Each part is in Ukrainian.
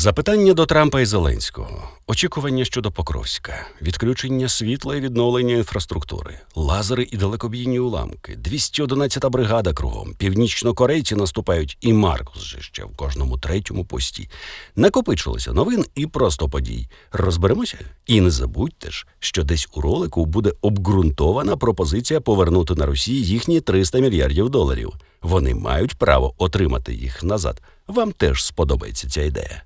Запитання до Трампа і Зеленського, очікування щодо Покровська, відключення світла і відновлення інфраструктури, лазери і далекобійні уламки, 211-та бригада кругом, північнокорейці наступають, і Маркус же ще в кожному третьому пості. Накопичилося новин і просто подій. Розберемося? І не забудьте ж, що десь у ролику буде обґрунтована пропозиція повернути на Росії їхні 300 мільярдів доларів. Вони мають право отримати їх назад. Вам теж сподобається ця ідея.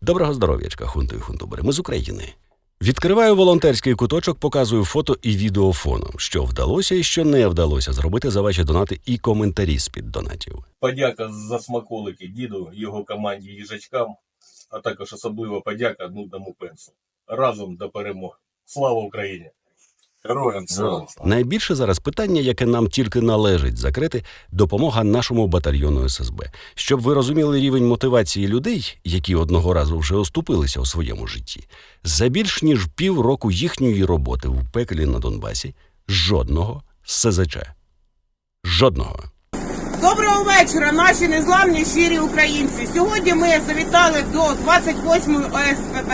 Доброго здоров'ячка, хунту і хунтубери. Ми з України. Відкриваю волонтерський куточок, показую фото і відео фоном, що вдалося і що не вдалося зробити за ваші донати і коментарі з-під донатів. Подяка за смаколики діду, його команді їжачкам, а також особлива подяка нудному пенсу. Разом до перемоги. Слава Україні! Героям слава! Найбільше зараз питання, яке нам тільки належить закрити, допомога нашому батальйону ССБ. Щоб ви розуміли рівень мотивації людей, які одного разу вже оступилися у своєму житті. За більш ніж півроку їхньої роботи в пеклі на Донбасі жодного СЗЧ. Жодного. Доброго вечора, наші незламні щирі українці. Сьогодні ми завітали до 28-ї ОСПБ.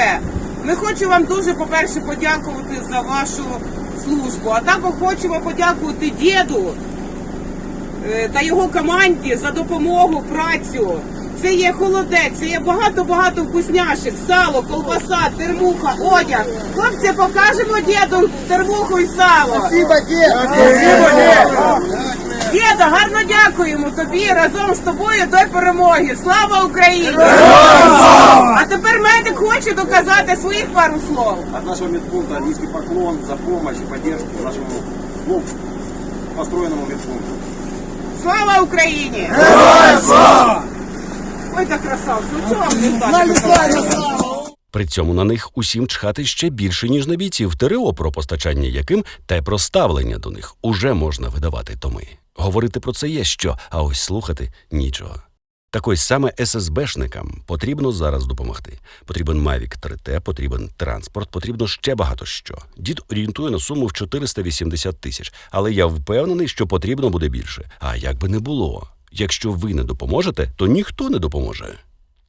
Ми хочемо вам дуже, по-перше, подякувати за вашу службу, а також хочемо подякувати діду е, та його команді за допомогу, працю. Це є холодець, це є багато-багато вкусняшек, сало, колбаса, термуха, одяг. Хлопці, покажемо діду термуху і сало. Діда, гарно дякуємо тобі разом з тобою до перемоги. Слава Україні! А тепер медик хоче доказати своїх пару слов. От нашего медпункта низкий поклон за помощь и поддержку нашему ну, построенному медпункту. Слава Україні! Ой, та красавці, чого вам не здати? При цьому на них усім чхати ще більше, ніж на бійців ТРО, про постачання яким та про ставлення до них уже можна видавати томи. Говорити про це є що, а ось слухати нічого. Так ось саме ССБшникам потрібно зараз допомогти. Потрібен Mavic 3T, потрібен транспорт, потрібно ще багато що. Дід орієнтує на суму в 480 тисяч, але я впевнений, що потрібно буде більше. А як би не було, якщо ви не допоможете, то ніхто не допоможе.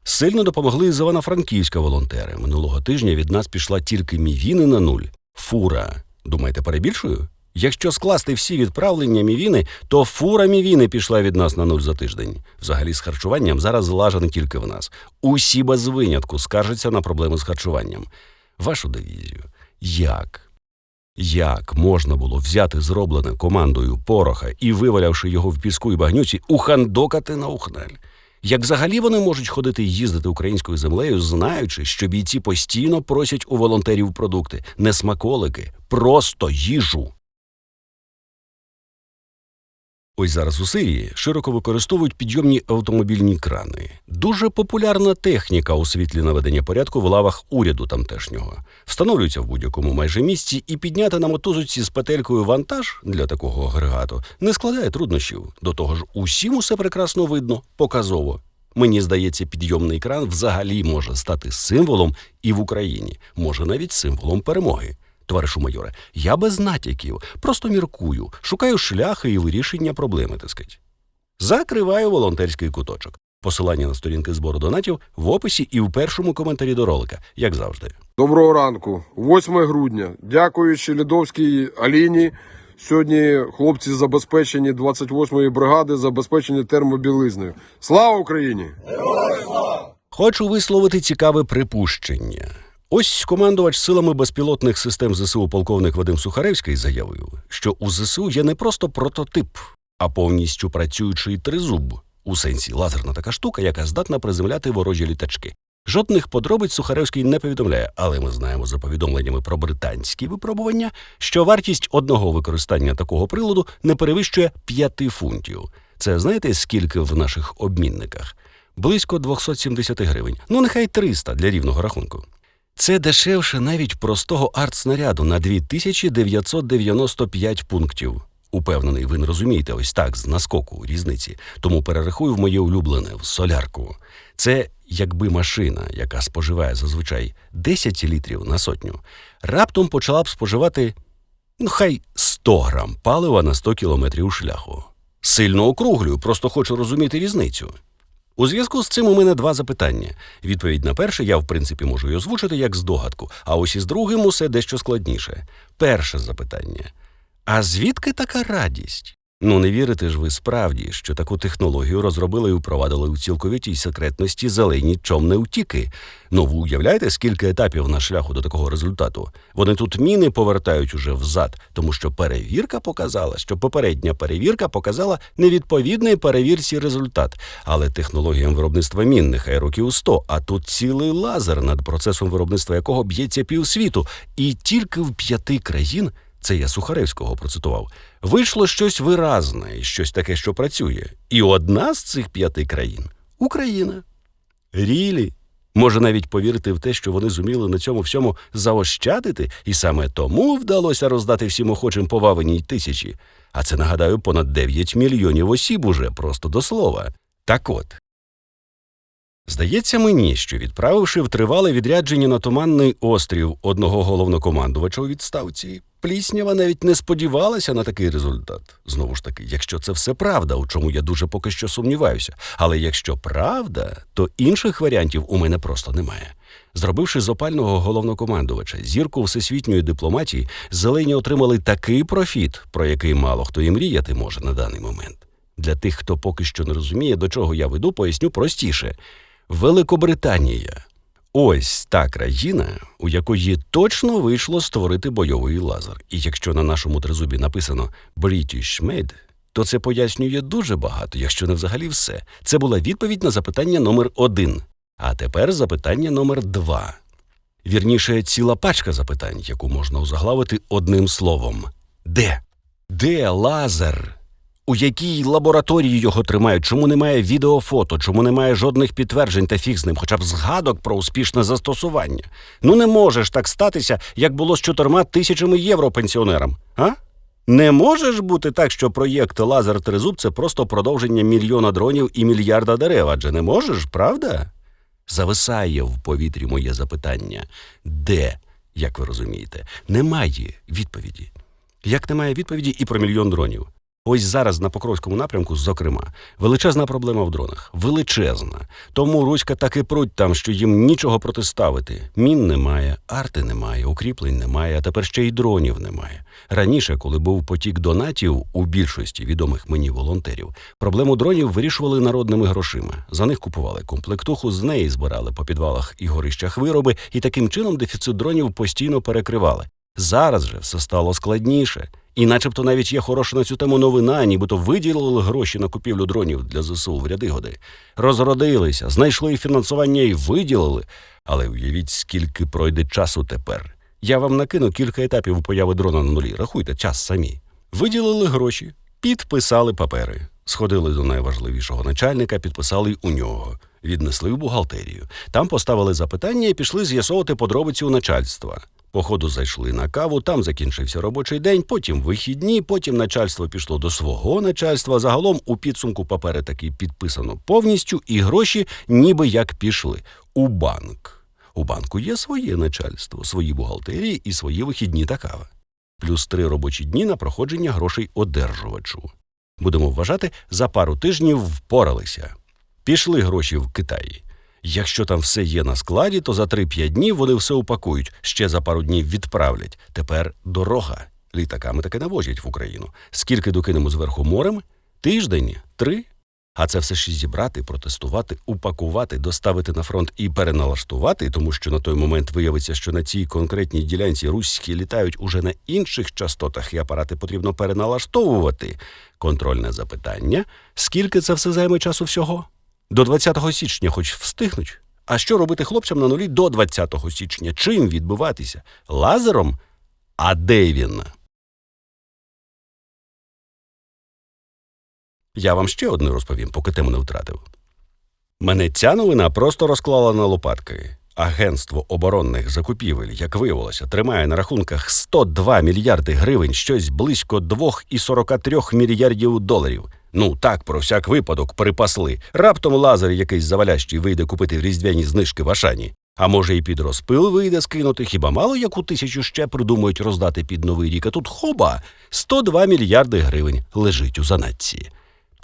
Сильно допомогли з Івано-Франківська волонтери. Минулого тижня від нас пішла тільки мівіни на нуль. Фура. Думаєте, перебільшую? Якщо скласти всі відправлення мівіни, то фура мівіни пішла від нас на нуль за тиждень. Взагалі з харчуванням зараз злажено тільки в нас. Усі без винятку скаржаться на проблеми з харчуванням. Вашу дивізію. Як? Як можна було взяти зроблене командою пороха і, вивалявши його в піску і багнюці, ухандокати на ухнель? Як взагалі вони можуть ходити і їздити українською землею, знаючи, що бійці постійно просять у волонтерів продукти, не смаколики, просто їжу. Ось зараз у Сирії широко використовують підйомні автомобільні крани. Дуже популярна техніка у світлі наведення порядку в лавах уряду тамтешнього. Встановлюються в будь-якому майже місці, і підняти на мотузочці з петелькою вантаж для такого агрегату не складає труднощів. До того ж, усім усе прекрасно видно, показово. Мені здається, підйомний кран взагалі може стати символом і в Україні, може навіть символом перемоги. Товаришу майоре, я без натяків, просто міркую, шукаю шляхи і вирішення проблеми, тискать. Закриваю волонтерський куточок. Посилання на сторінки збору донатів в описі і в першому коментарі до ролика, як завжди. Доброго ранку. 8 грудня. Дякуючи Лідовській Аліні. Сьогодні хлопці забезпечені 28-ї бригади, забезпечені термобілизнею. Слава Україні! Хочу висловити цікаве припущення. Ось командувач силами безпілотних систем ЗСУ полковник Вадим Сухаревський заявив, що у ЗСУ є не просто прототип, а повністю працюючий тризуб, у сенсі лазерна така штука, яка здатна приземляти ворожі літачки. Жодних подробиць Сухаревський не повідомляє, але ми знаємо за повідомленнями про британські випробування, що вартість одного використання такого приладу не перевищує 5 фунтів. Це знаєте скільки в наших обмінниках? Близько 270 гривень. Ну нехай 300 для рівного рахунку. Це дешевше навіть простого артснаряду на 2995 пунктів. Упевнений, ви не розумієте ось так з наскоку різниці. Тому перерахую в моє улюблене в солярку. Це якби машина, яка споживає зазвичай 10 літрів на сотню, раптом почала б споживати ну хай 100 грам палива на 100 кілометрів шляху. Сильно округлюю, просто хочу розуміти різницю. У зв'язку з цим у мене два запитання. Відповідь на перше я, в принципі, можу й озвучити як здогадку, а ось із другим усе дещо складніше. Перше запитання. А звідки така радість? Ну, не вірите ж ви справді, що таку технологію розробили і впровадили у цілковитій секретності зелені чомне утіки. Ну, ви уявляєте, скільки етапів на шляху до такого результату? Вони тут міни повертають уже взад, тому що перевірка показала, що попередня перевірка показала невідповідний перевірці результат. Але технологіям виробництва мін нехай років 100, а тут цілий лазер, над процесом виробництва якого б'ється півсвіту. І тільки в п'яти країн це я Сухаревського процитував. Вийшло щось виразне щось таке, що працює. І одна з цих п'яти країн Україна. Рілі. Може навіть повірити в те, що вони зуміли на цьому всьому заощадити, і саме тому вдалося роздати всім охочим повавиній тисячі. А це нагадаю понад 9 мільйонів осіб уже просто до слова. Так от. Здається мені, що відправивши в тривале відрядження на туманний острів одного головнокомандувача у відставці, Пліснява навіть не сподівалася на такий результат. Знову ж таки, якщо це все правда, у чому я дуже поки що сумніваюся. Але якщо правда, то інших варіантів у мене просто немає. Зробивши з опального головнокомандувача зірку всесвітньої дипломатії, зелені отримали такий профіт, про який мало хто і мріяти може на даний момент. Для тих, хто поки що не розуміє, до чого я веду, поясню простіше. Великобританія ось та країна, у якої точно вийшло створити бойовий лазер. І якщо на нашому тризубі написано British Made, то це пояснює дуже багато, якщо не взагалі все. Це була відповідь на запитання номер один. А тепер запитання номер два. Вірніше, ціла пачка запитань, яку можна узаглавити одним словом: де? Де лазер? У якій лабораторії його тримають? Чому немає відеофото? Чому немає жодних підтверджень та фіг з ним, хоча б згадок про успішне застосування? Ну не може ж так статися, як було з чотирма тисячами євро пенсіонерам, а? Не може ж бути так, що проєкт Лазер Тризуб це просто продовження мільйона дронів і мільярда дерев, адже не можеш, правда? Зависає в повітрі моє запитання. Де, як ви розумієте, немає відповіді. Як немає відповіді і про мільйон дронів. Ось зараз на Покровському напрямку, зокрема, величезна проблема в дронах. Величезна. Тому Руська так і пруть там, що їм нічого протиставити. Мін немає, арти немає, укріплень немає, а тепер ще й дронів немає. Раніше, коли був потік донатів у більшості відомих мені волонтерів, проблему дронів вирішували народними грошима. За них купували комплектуху, з неї збирали по підвалах і горищах вироби, і таким чином дефіцит дронів постійно перекривали. Зараз же все стало складніше. І начебто навіть є хороша на цю тему новина, нібито виділили гроші на купівлю дронів для ЗСУ в ряди годи. Розродилися, знайшли фінансування і виділили. Але уявіть, скільки пройде часу тепер. Я вам накину кілька етапів появи дрона на нулі. Рахуйте час самі. Виділили гроші, підписали папери, сходили до найважливішого начальника, підписали у нього, віднесли в бухгалтерію. Там поставили запитання і пішли з'ясовувати подробиці у начальства. По ходу зайшли на каву, там закінчився робочий день, потім вихідні, потім начальство пішло до свого начальства. Загалом у підсумку папери таки підписано повністю, і гроші ніби як пішли у банк. У банку є своє начальство, свої бухгалтерії і свої вихідні та кава. Плюс три робочі дні на проходження грошей одержувачу. Будемо вважати, за пару тижнів впоралися. Пішли гроші в Китаї. Якщо там все є на складі, то за 3-5 днів вони все упакують, ще за пару днів відправлять. Тепер дорога. Літаками таки навозять в Україну. Скільки докинемо зверху морем? Тиждень, три. А це все ще зібрати, протестувати, упакувати, доставити на фронт і переналаштувати, тому що на той момент виявиться, що на цій конкретній ділянці руські літають уже на інших частотах, і апарати потрібно переналаштовувати. Контрольне запитання: скільки це все займе часу всього? До 20 січня хоч встигнуть. А що робити хлопцям на нулі до 20 січня? Чим відбиватися? Лазером? А де він? Я вам ще одне розповім, поки тему не втратив. Мене ця новина просто розклала на лопатки. Агентство оборонних закупівель, як виявилося, тримає на рахунках 102 мільярди гривень, щось близько 2,43 мільярдів доларів. Ну так, про всяк випадок припасли. Раптом лазер якийсь завалящий вийде купити різдвяні знижки в Ашані. А може, і під розпил вийде скинути, хіба мало яку тисячу ще придумають роздати під новий рік, а тут хоба 102 мільярди гривень лежить у занатці.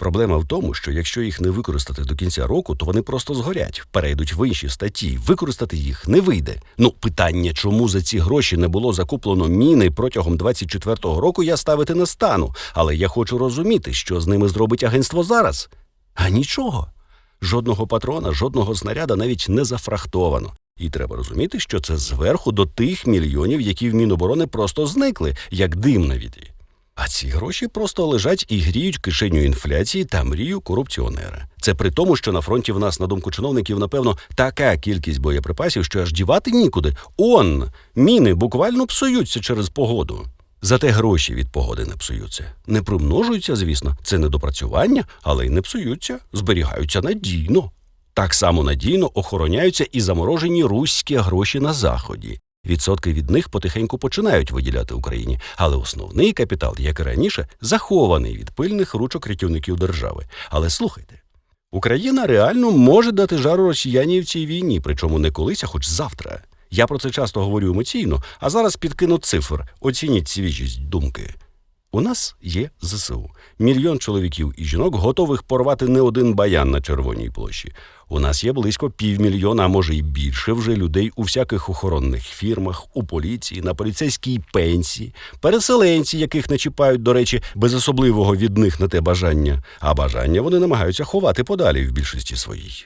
Проблема в тому, що якщо їх не використати до кінця року, то вони просто згорять, перейдуть в інші статті. Використати їх не вийде. Ну, питання, чому за ці гроші не було закуплено міни протягом 24-го року, я ставити не стану. Але я хочу розуміти, що з ними зробить агентство зараз. А нічого. Жодного патрона, жодного снаряда навіть не зафрахтовано. І треба розуміти, що це зверху до тих мільйонів, які в Міноборони просто зникли, як дим на вітрі. А ці гроші просто лежать і гріють кишеню інфляції та мрію корупціонера. Це при тому, що на фронті в нас, на думку чиновників, напевно, така кількість боєприпасів, що аж дівати нікуди. Он міни буквально псуються через погоду. Зате гроші від погоди не псуються. Не примножуються, звісно, це недопрацювання, але й не псуються, зберігаються надійно. Так само надійно охороняються і заморожені руські гроші на заході. Відсотки від них потихеньку починають виділяти Україні, але основний капітал, як і раніше, захований від пильних ручок рятівників держави. Але слухайте, Україна реально може дати жару росіянів цій війні, причому не колись, а хоч завтра. Я про це часто говорю емоційно, а зараз підкину цифр. Оцініть свіжість думки. У нас є ЗСУ. Мільйон чоловіків і жінок готових порвати не один баян на Червоній площі. У нас є близько півмільйона, а може й більше вже людей у всяких охоронних фірмах, у поліції, на поліцейській пенсії, переселенці, яких не чіпають, до речі, без особливого від них на те бажання. А бажання вони намагаються ховати подалі в більшості своїй.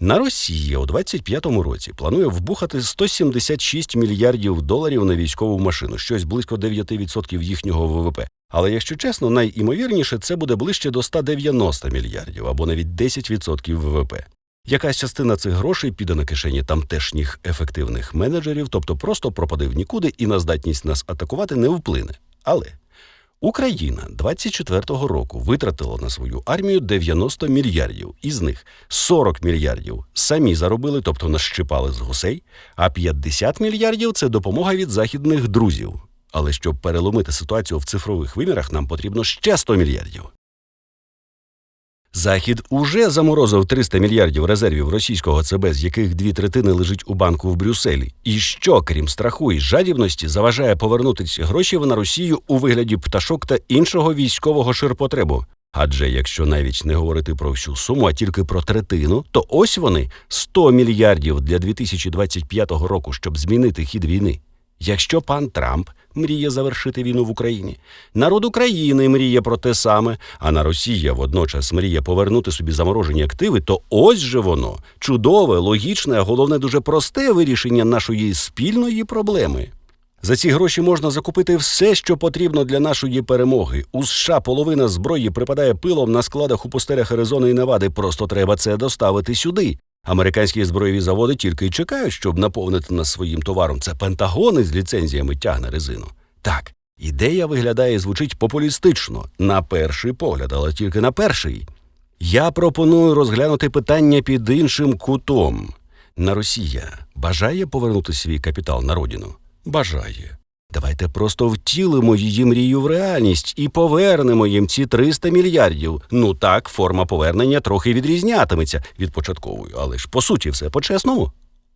На Росії у 25-му році планує вбухати 176 мільярдів доларів на військову машину, щось близько 9% їхнього ВВП. Але якщо чесно, найімовірніше це буде ближче до 190 мільярдів або навіть 10% ВВП. Якась частина цих грошей піде на кишені тамтешніх ефективних менеджерів, тобто просто пропаде в нікуди і на здатність нас атакувати не вплине. Але Україна 24-го року витратила на свою армію 90 мільярдів, із них 40 мільярдів самі заробили, тобто нащипали з гусей, а 50 мільярдів це допомога від західних друзів. Але щоб переломити ситуацію в цифрових вимірах, нам потрібно ще 100 мільярдів. Захід уже заморозив 300 мільярдів резервів російського ЦБ, з яких дві третини лежить у банку в Брюсселі. І що, крім страху і жадібності, заважає повернути ці гроші на Росію у вигляді пташок та іншого військового ширпотребу? Адже якщо навіть не говорити про всю суму, а тільки про третину, то ось вони 100 мільярдів для 2025 року, щоб змінити хід війни. Якщо пан Трамп мріє завершити війну в Україні, народ України мріє про те саме, а на Росія водночас мріє повернути собі заморожені активи, то ось же воно чудове, логічне, а головне дуже просте вирішення нашої спільної проблеми. За ці гроші можна закупити все, що потрібно для нашої перемоги. У США половина зброї припадає пилом на складах у пустелях Аризони і Невади. Просто треба це доставити сюди. Американські збройові заводи тільки й чекають, щоб наповнити нас своїм товаром. Це пентагони з ліцензіями тягне резину. Так, ідея виглядає і звучить популістично на перший погляд, але тільки на перший. Я пропоную розглянути питання під іншим кутом. На Росія бажає повернути свій капітал на родину? Бажає. Давайте просто втілимо її мрію в реальність і повернемо їм ці 300 мільярдів. Ну так, форма повернення трохи відрізнятиметься від початкової, але ж по суті все по-чесному.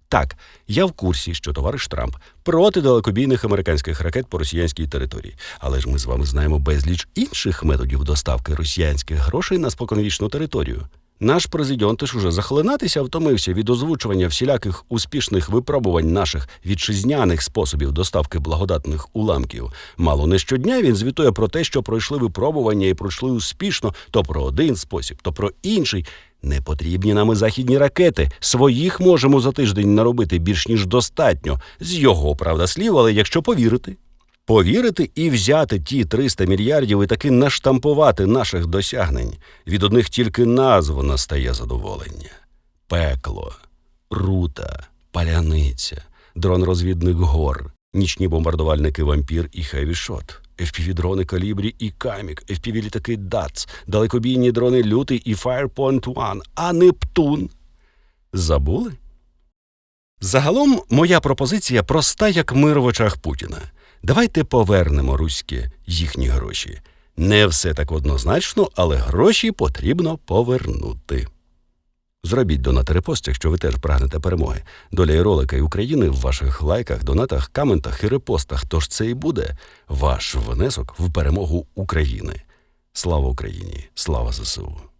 Так, я в курсі, що товариш Трамп проти далекобійних американських ракет по росіянській території. Але ж ми з вами знаємо безліч інших методів доставки росіянських грошей на споконвічну територію. Наш президент теж уже захлинатися втомився від озвучування всіляких успішних випробувань наших вітчизняних способів доставки благодатних уламків. Мало не щодня він звітує про те, що пройшли випробування і пройшли успішно, то про один спосіб, то про інший. Не потрібні нам і західні ракети. Своїх можемо за тиждень наробити більш ніж достатньо. З його правда слів, але якщо повірити. Повірити і взяти ті 300 мільярдів і таки наштампувати наших досягнень. Від одних тільки назв настає задоволення. Пекло, рута, паляниця, дрон-розвідник гор, нічні бомбардувальники вампір і хевішот, FPV-дрони калібрі і камік, FPV-літаки ДАЦ, далекобійні дрони лютий і Firepoint One, а Нептун. Забули? Загалом моя пропозиція проста, як мир в очах Путіна. Давайте повернемо руські їхні гроші. Не все так однозначно, але гроші потрібно повернути. Зробіть донат репост, якщо ви теж прагнете перемоги. Доля і ролика і України в ваших лайках, донатах, коментах і репостах. Тож це і буде ваш внесок в перемогу України. Слава Україні! Слава ЗСУ!